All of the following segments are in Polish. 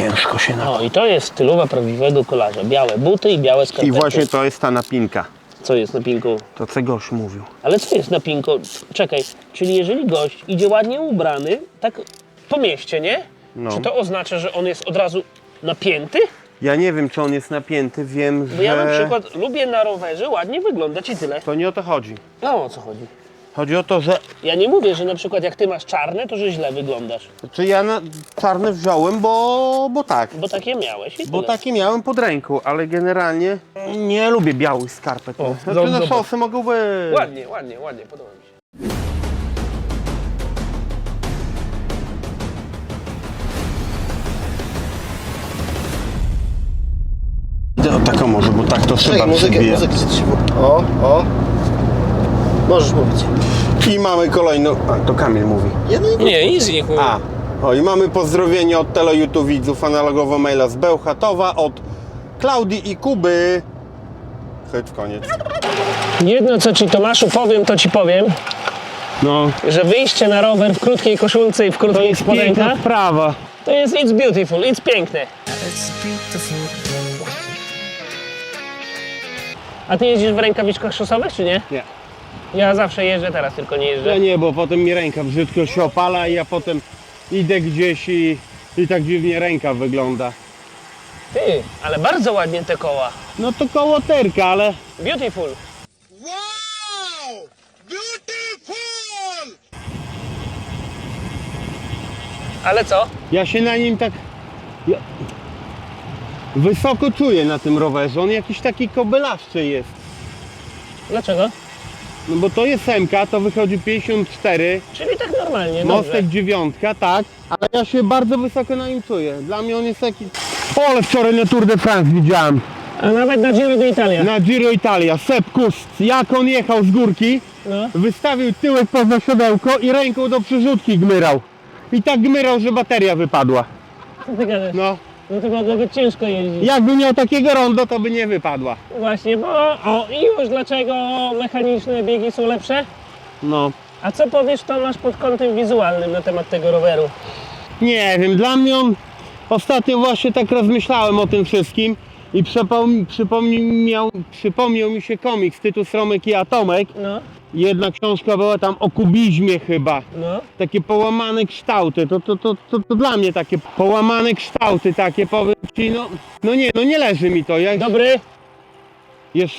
ciężko się na... O, i to jest stylowa prawdziwego kolarza. Białe buty i białe skarpety. I właśnie to jest ta napinka. Co jest na pinku? To co gość mówił. Ale co jest na pinku? Czekaj, czyli jeżeli gość idzie ładnie ubrany, tak po mieście, nie? No. Czy to oznacza, że on jest od razu napięty? Ja nie wiem, czy on jest napięty, wiem, Bo że... ja na przykład lubię na rowerze ładnie wyglądać i tyle. To nie o to chodzi. No o co chodzi? Chodzi o to, że... Ja nie mówię, że na przykład jak ty masz czarne, to że źle wyglądasz. Czy ja na czarne wziąłem, bo, bo tak. Bo takie miałeś i Bo tyle. takie miałem pod ręką, ale generalnie nie lubię białych skarpet. O, znaczy zobacz, na szosy mogą być. Ładnie, ładnie, ładnie, podoba mi się. No, taką może, bo tak to Czekaj, chyba muzykę, przybija. muzykę coś O, o. Możesz mówić. I mamy kolejną... A, to Kamil mówi. Ja nie, Nie, nic nie. A, o i mamy pozdrowienie od Tele YouTube widzów analogowo maila z Bełchatowa od Klaudii i Kuby. Chyć koniec. Jedno co ci Tomaszu powiem, to ci powiem, No, że wyjście na rower w krótkiej koszulce i w krótkich spodenkach sprawa. to jest it's beautiful, it's piękne. A ty jeździsz w rękawiczkach szosowych, czy nie? Nie. Ja zawsze jeżdżę, teraz tylko nie jeżdżę. Ja nie, bo potem mi ręka brzydko się opala i ja potem idę gdzieś i, i tak dziwnie ręka wygląda. Ty, ale bardzo ładnie te koła. No to koło terka, ale Beautiful. Wow! Beautiful! Ale co? ja się na nim tak ja, wysoko czuję na tym rowerze. On jakiś taki kobylaszczy jest. Dlaczego? No bo to jest MK, to wychodzi 54, Czyli tak normalnie, mostek dobrze. dziewiątka, tak, ale ja się bardzo wysoko na nim czuję. Dla mnie on jest taki... O, ale wczoraj na Tour de France widziałem. A nawet na Giro d'Italia. Na Giro Italia, Sepp Kust, jak on jechał z górki, No. wystawił tyłek poza siodełko i ręką do przerzutki gmyrał. I tak gmyrał, że bateria wypadła. Co ty gadasz? No, No to mogło być ciężko jeździć. jakby miał takiego rondo, to by nie wypadła. Właśnie, bo o i już dlaczego mechaniczne biegi są lepsze? No, A co powiesz Tomasz pod kątem wizualnym na temat tego roweru? nie wiem, dla mnie on... Ostatnio właśnie tak rozmyślałem o tym wszystkim i przypom- przypomniał, przypomniał mi się komiks Tytus Romek i Atomek. No, Jedna książka była tam o kubizmie chyba. no. takie połamane kształty, to, to, to, to, to dla mnie takie połamane kształty, takie powiem ci, no, no nie, no nie leży mi to, jak, Dobry? jest,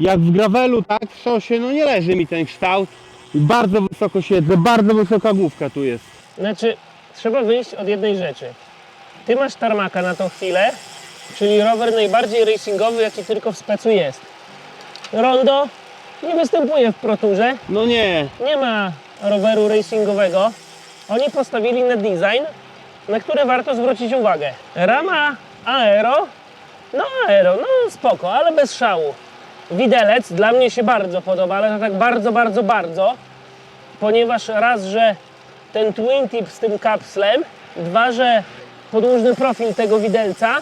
jak w gravelu, tak, w szosie, no nie leży mi ten kształt, bardzo wysoko siedzę, bardzo wysoka główka tu jest. Znaczy, trzeba wyjść od jednej rzeczy. Ty masz tarmaka na tą chwilę, czyli rower najbardziej racingowy, jaki tylko w specu jest. Rondo nie występuje w proturze, No nie, nie ma roweru racingowego. Oni postawili na design, na który warto zwrócić uwagę. Rama aero, no aero, no spoko, ale bez szału. Widelec dla mnie się bardzo podoba, ale to tak bardzo, bardzo, bardzo, ponieważ raz, że ten twin tip z tym kapslem, dwa, że podłużny profil tego widelca,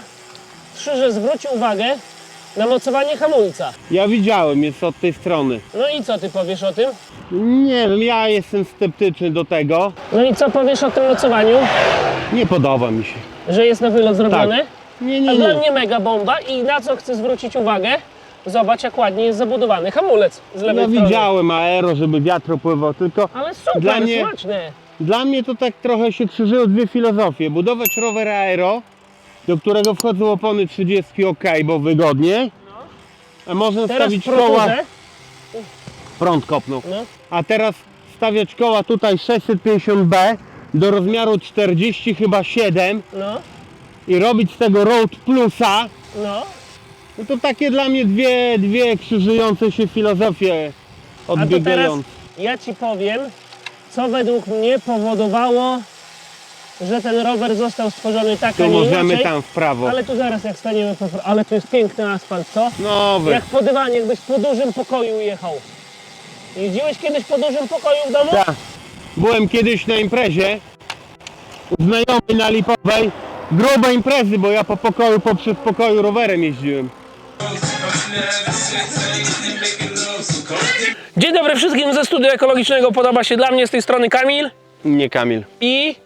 trzy, że zwróci uwagę na mocowanie hamulca. ja widziałem, jest od tej strony. No i co ty powiesz o tym? Nie wiem, ja jestem sceptyczny do tego, No i co powiesz o tym mocowaniu? nie podoba mi się. Że jest na wylot zrobione? Tak. Nie, nie, A dla nie. mnie mega bomba i na co chcę zwrócić uwagę? Zobacz jak ładnie jest zabudowany hamulec z lewej Ja strony. widziałem aero, żeby wiatr opływał, tylko Ale super, Dla mnie- smaczne. Dla mnie to tak trochę się krzyżują dwie filozofie. Budować rower aero, do którego wchodzą opony 30 ok, bo wygodnie. A można Teraz stawić koła, prąd kopnął. no, A teraz stawiać koła tutaj 650B do rozmiaru 40 chyba 7 no, i robić z tego Road Plusa, no. no to takie dla mnie dwie, dwie krzyżujące się filozofie A to teraz odbiegające. ja Ci powiem, co według mnie powodowało, że ten rower został stworzony tak, a To nie możemy inaczej. tam w prawo. Ale tu zaraz jak staniemy po... Ale tu jest piękny asfalt, co? Nowy. Jak po dywanie, jakbyś po dużym pokoju jechał. Jeździłeś kiedyś po dużym pokoju w domu? Tak. Byłem kiedyś na imprezie u znajomej na Lipowej. Grube imprezy, bo ja po pokoju, po przedpokoju rowerem jeździłem. Dzień dobry wszystkim ze studia ekologicznego. Podoba się dla mnie z tej strony Kamil Nie Kamil, i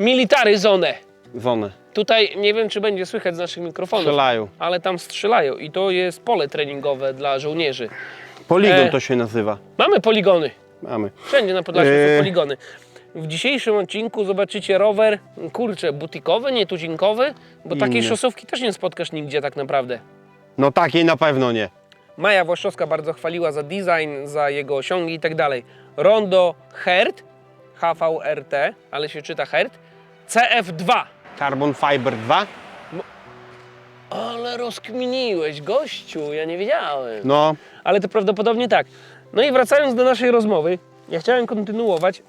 Military Zone. Zonę. Tutaj nie wiem, czy będzie słychać z naszych mikrofonów, Strzelają. ale tam strzelają i to jest pole treningowe dla żołnierzy. Poligon E. to się nazywa. Mamy poligony. Mamy. Wszędzie na Podlasiu Eee. są poligony. W dzisiejszym odcinku zobaczycie rower, kurczę, butikowy, nietuzinkowy, bo takiej Inny. szosówki też nie spotkasz nigdzie tak naprawdę. No takiej na pewno nie. Maja Włoszczowska bardzo chwaliła za design, za jego osiągi i tak dalej. Rondo Hert, HVRT, ale się czyta Hert, CF2. Carbon Fiber 2? Ale rozkminiłeś, gościu, ja nie wiedziałem. No, Ale to prawdopodobnie tak. No i wracając do naszej rozmowy, ja chciałem kontynuować,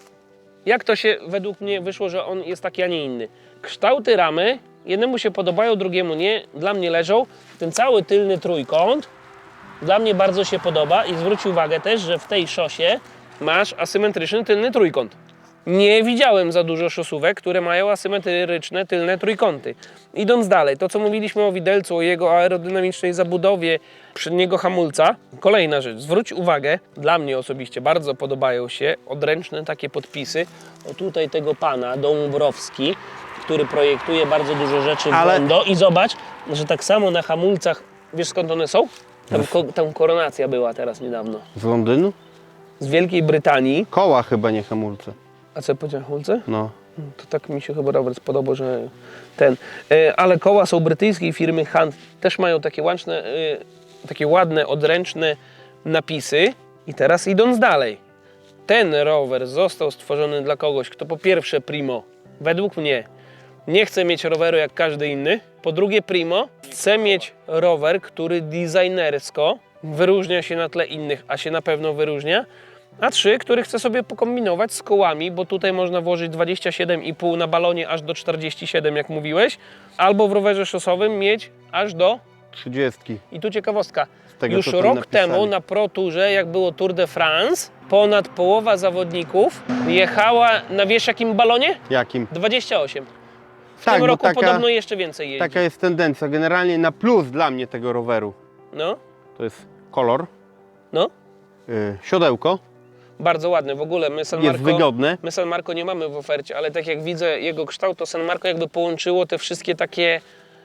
jak to się według mnie wyszło, że on jest taki, a nie inny. Kształty ramy, jednemu się podobają, drugiemu nie, dla mnie leżą. Ten cały tylny trójkąt dla mnie bardzo się podoba i zwróć uwagę też, że w tej szosie masz asymetryczny tylny trójkąt. Nie widziałem za dużo szosówek, które mają asymetryczne tylne trójkąty. Idąc dalej, to co mówiliśmy o widelcu, o jego aerodynamicznej zabudowie przedniego hamulca. Kolejna rzecz, zwróć uwagę, dla mnie osobiście bardzo podobają się odręczne takie podpisy. O tutaj tego pana, Dąbrowski, który projektuje bardzo dużo rzeczy w Ale- Rondo. I zobacz, że tak samo na hamulcach, wiesz skąd one są? Tam, ko- tam koronacja była teraz niedawno. z Londynu? Z Wielkiej Brytanii. Koła chyba, nie hamulce. A co powiedziałem hamulce? No. To tak mi się chyba rower spodobał, że ten. E, Ale koła są brytyjskiej firmy Hunt. Też mają takie łączne, e, takie ładne, odręczne napisy. I teraz idąc dalej. Ten rower został stworzony dla kogoś, kto po pierwsze primo, według mnie, nie chce mieć roweru jak każdy inny. Po drugie primo, chce mieć rower, który designersko wyróżnia się na tle innych, a się na pewno wyróżnia. A trzy, który chce sobie pokombinować z kołami, bo tutaj można włożyć 27,5 na balonie aż do 47, jak mówiłeś, albo w rowerze szosowym mieć aż do 30. i tu ciekawostka. tego, Już rok napisali. temu na Pro Tourze, jak było Tour de France, ponad połowa zawodników jechała na wiesz jakim balonie? Jakim? 28. W Tak, tym roku taka- podobno jeszcze więcej jeździ. Taka jest tendencja. Generalnie na plus dla mnie tego roweru No, to jest kolor, no. yy, siodełko, Bardzo ładny. W ogóle my San jest Marco, wygodne. my San Marco nie mamy w ofercie, ale tak jak widzę jego kształt, to San Marco jakby połączyło te wszystkie takie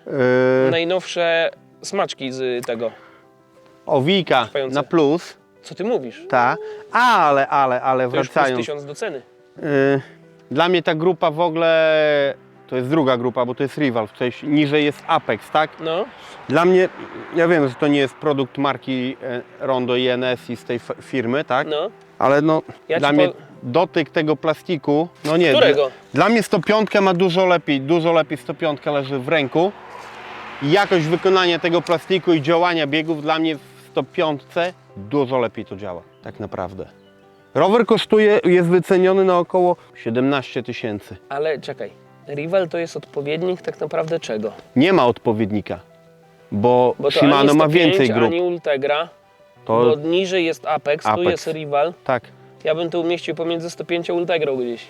Yy, najnowsze smaczki z tego. owika na plus, Co ty mówisz? ta, ale, ale, ale To już plus wracając. tysiąc do ceny. Yy, dla mnie ta grupa w ogóle to jest druga grupa, bo to jest Rival, w sensie niżej jest Apex, tak? No, Dla mnie, ja wiem, że to nie jest produkt marki e, Rondo i NS i z tej firmy, tak? no. Ale no, Ja dla mnie po- dotyk tego plastiku, no nie. Którego? Dla, dla mnie 105 ma dużo lepiej, dużo lepiej 105 leży w ręku. Jakość wykonania tego plastiku i działania biegów dla mnie w 105 dużo lepiej to działa, tak naprawdę. Rower kosztuje, jest wyceniony na około 17 tysięcy. Ale czekaj. Rival to jest odpowiednik tak naprawdę czego? Nie ma odpowiednika, bo, Bo Shimano ma 105, więcej grup. ani Ultegra, To bo niżej jest Apex, tu Apex. jest Rival. tak. Ja bym to umieścił pomiędzy 105 a Ultegrą gdzieś.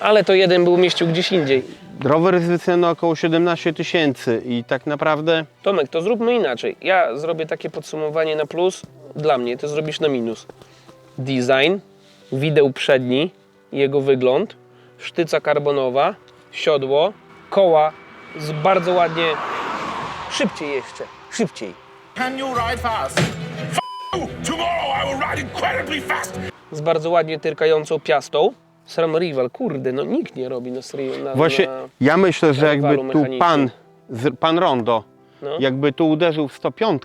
Ale to jeden by umieścił gdzieś indziej. Rower jest wyceniony na około 17 tysięcy i tak naprawdę Tomek, to zróbmy inaczej. Ja zrobię takie podsumowanie na plus dla mnie, ty zrobisz na minus. Design, wideł przedni, jego wygląd, sztyca karbonowa, siodło, koła z bardzo ładnie... Szybciej jeszcze, szybciej. Can you ride fast? F you! Tomorrow I will ride incredibly fast! Z bardzo ładnie tyrkającą piastą. Sam Rival, kurde, no nikt nie robi na, na, Właśnie na ja myślę, że jakby tu mechanicznym. pan, pan Rondo, no, jakby tu uderzył w 105,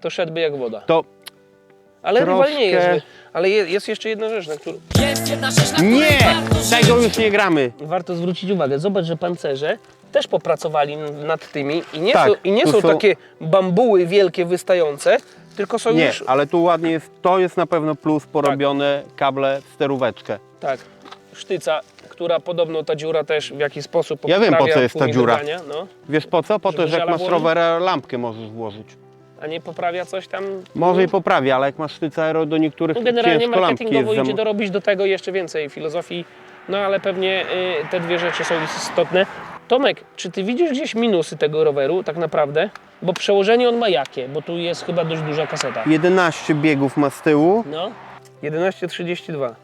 to szedłby jak woda. to Ale Rival nie jest, troszkę- ale je- jest jeszcze jedna rzecz, na którą nie! Tego już nie gramy. warto zwrócić uwagę. Zobacz, że pancerze też popracowali nad tymi i nie, Tak, są, i nie są, są- takie bambuły wielkie wystające, tylko są Nie, już... ale tu ładnie jest, to jest na pewno plus porobione kable w steróweczkę. Tak, sztyca, która podobno ta dziura też w jakiś sposób Ja wiem, po poprawia co jest ta dziura. No, Wiesz po co? Po to, że jak masz rowera, lampkę możesz włożyć. A nie poprawia coś tam... Może i poprawia, ale jak masz sztyce aero do niektórych No, generalnie ciężko lampki jest marketingowo idzie dorobić do tego jeszcze więcej filozofii, no ale pewnie y, te dwie rzeczy są istotne. Tomek, czy ty widzisz gdzieś minusy tego roweru tak naprawdę? Bo przełożenie on ma jakie? Bo tu jest chyba dość duża kaseta. 11 biegów ma z tyłu, No, 11.32.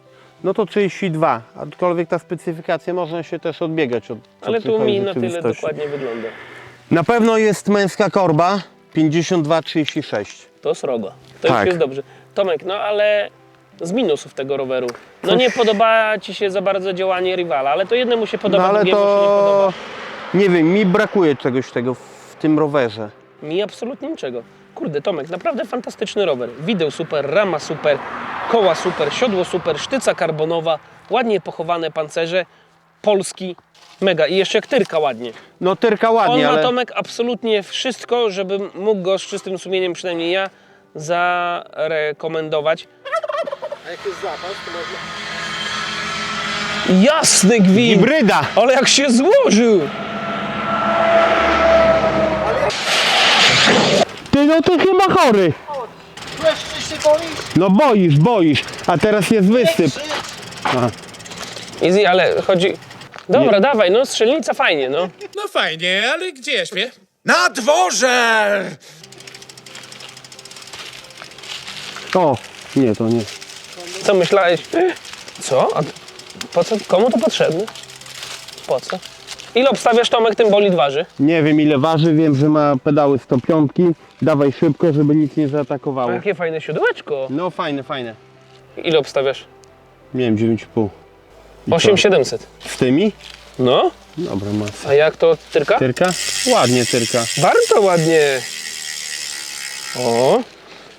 No to 32, aczkolwiek ta specyfikacja można się też odbiegać od co Ale tu mi na tyle dokładnie wygląda. Na pewno jest męska korba 52-36. To srogo. To Tak. już jest dobrze. Tomek, no ale z minusów tego roweru. No nie podoba Ci się za bardzo działanie rywala, ale to jednemu się podoba, No ale drugiemu się nie to podoba. nie wiem, mi brakuje czegoś tego w tym rowerze. Mi absolutnie niczego. Kurde, Tomek, naprawdę fantastyczny rower. Wideł super, rama super, koła super, siodło super, sztyca karbonowa, ładnie pochowane pancerze, polski, mega. I jeszcze jak tyrka ładnie. No tyrka On ładnie, ma, ale Tomek, absolutnie wszystko, żebym mógł go z czystym sumieniem, przynajmniej ja, zarekomendować. A jak jest zapas, to można... Jasny gwint! hybryda. Ale jak się złożył! Ty no ty chyba chory. Jeszcze się boisz? No boisz, boisz, a teraz jest wysyp. Easy, ale chodzi... Dobra, dawaj, no strzelnica fajnie, no. No fajnie, ale gdzie śpię? Na dworze! O, nie, to nie. Co myślałeś? Co? A po co? Komu to potrzebne? Po co? Ile obstawiasz Tomek tym bolid waży? Nie wiem ile waży, wiem, że ma pedały 105. Dawaj szybko, żeby nic nie zaatakowało. Jakie fajne siódłeczko. No fajne, fajne. Ile obstawiasz? Miałem 9,5. I co? 8700. Z tymi? No, Dobra, masa. a jak to tyrka? Tyrka? Ładnie tyrka. Bardzo ładnie. O,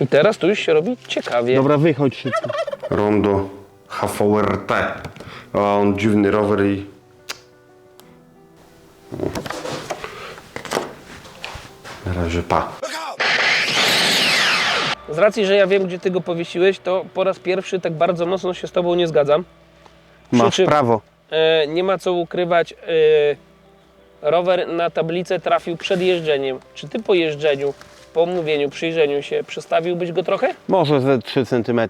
i teraz tu już się robi ciekawie. Dobra, wychodź szybko. Rondo HVRT. A on dziwny rower i... Na razie pa. Z racji, że ja wiem, gdzie ty go powiesiłeś, to po raz pierwszy tak bardzo mocno się z tobą nie zgadzam. Masz Przy czym- prawo. E, nie ma co ukrywać. E, rower na tablicę trafił przed jeżdżeniem. Czy ty po jeżdżeniu, po omówieniu, przyjrzeniu się, przestawiłbyś go trochę? Może ze 3 cm.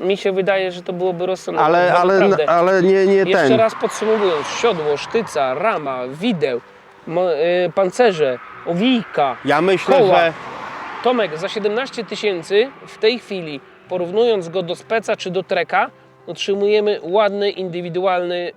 Mi się wydaje, że to byłoby rozsądne. Ale, ale, naprawdę, ale nie, nie Jeszcze ten. raz podsumowując, siodło, sztyca, rama, wideł, mo, e, pancerze, owijka, Ja myślę, koła. że Tomek, za 17 tysięcy w tej chwili, porównując go do speca czy do treka, otrzymujemy ładny, indywidualny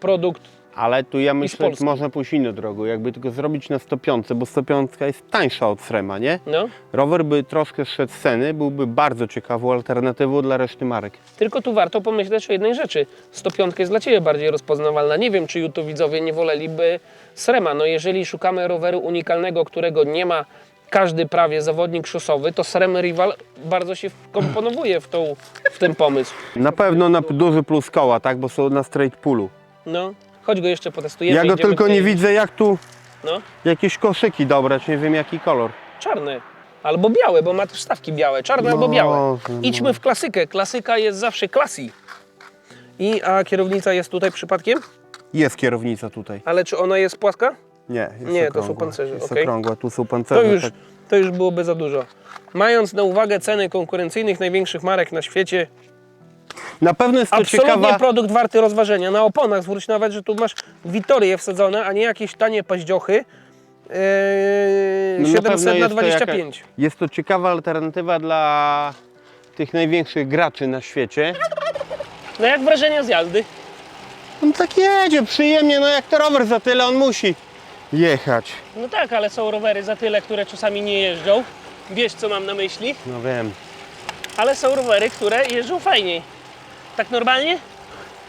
produkt. Ale tu ja myślę, że można pójść inną drogą. Jakby tylko zrobić na 105, bo 105 jest tańsza od Srema, nie? No. Rower by troszkę szedł z ceny, byłby bardzo ciekawą alternatywą dla reszty marek. Tylko tu warto pomyśleć o jednej rzeczy. 105 jest dla Ciebie bardziej rozpoznawalna. Nie wiem, czy YouTube widzowie nie woleliby Srema. No jeżeli szukamy roweru unikalnego, którego nie ma każdy prawie zawodnik szosowy, to Srem Rival bardzo się wkomponowuje w, tą, w ten pomysł. Na pewno na duży plus koła, tak? Bo są na straight pullu. No, chodź go jeszcze potestujemy. Ja go idziemy tylko nie tutaj- widzę, jak tu No, jakieś koszyki dobrać, nie wiem jaki kolor. czarne. Albo białe, bo ma też wstawki białe. Czarne albo białe. Boże, Idźmy w klasykę. Klasyka jest zawsze klasy. I, a kierownica jest tutaj przypadkiem? Jest kierownica tutaj. Ale czy ona jest płaska? Nie, jest Nie, to są okrągła. pancerze, Jest okej. okrągła, tu są pancerze. To już, tak. to już byłoby za dużo. Mając na uwagę ceny konkurencyjnych największych marek na świecie, Na pewno jest to absolutnie ciekawa... produkt warty rozważenia. Na oponach zwróć nawet, że tu masz Witorie wsadzone, a nie jakieś tanie paździochy. Yy, No na pewno 700 na jest to 25. Jaka, jest to ciekawa alternatywa dla tych największych graczy na świecie. No jak wrażenia z jazdy? On tak jedzie przyjemnie, no jak to rower za tyle on musi jechać. No tak, ale są rowery za tyle, które czasami nie jeżdżą. Wiesz, co mam na myśli? No wiem. Ale są rowery, które jeżdżą fajniej. Tak normalnie?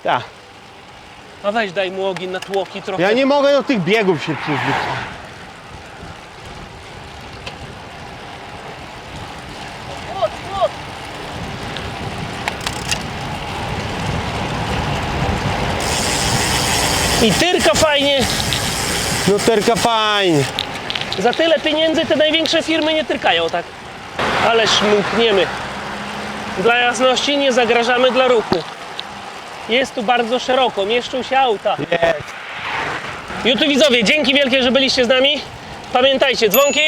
Ja, A weź daj mu ogień na tłoki trochę. ja nie mogę do tych biegów się przyzwyczaić. I tyrka fajnie. No terka fajnie. Za tyle pieniędzy te największe firmy nie tyrkają, tak? Ale szmukniemy. Dla jasności nie zagrażamy dla ruchu. Jest tu bardzo szeroko, mieszczą się auta. Jest. YouTube widzowie, dzięki wielkie, że byliście z nami. Pamiętajcie, dzwonki,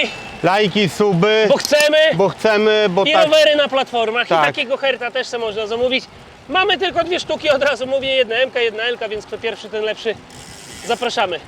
Lajki, suby, bo chcemy. bo chcemy, bo I tak... rowery na platformach. I Tak. takiego herta też se można zamówić. Mamy tylko dwie sztuki, od razu mówię, jedna MK, jedna LK, więc kto pierwszy, ten lepszy. Zapraszamy.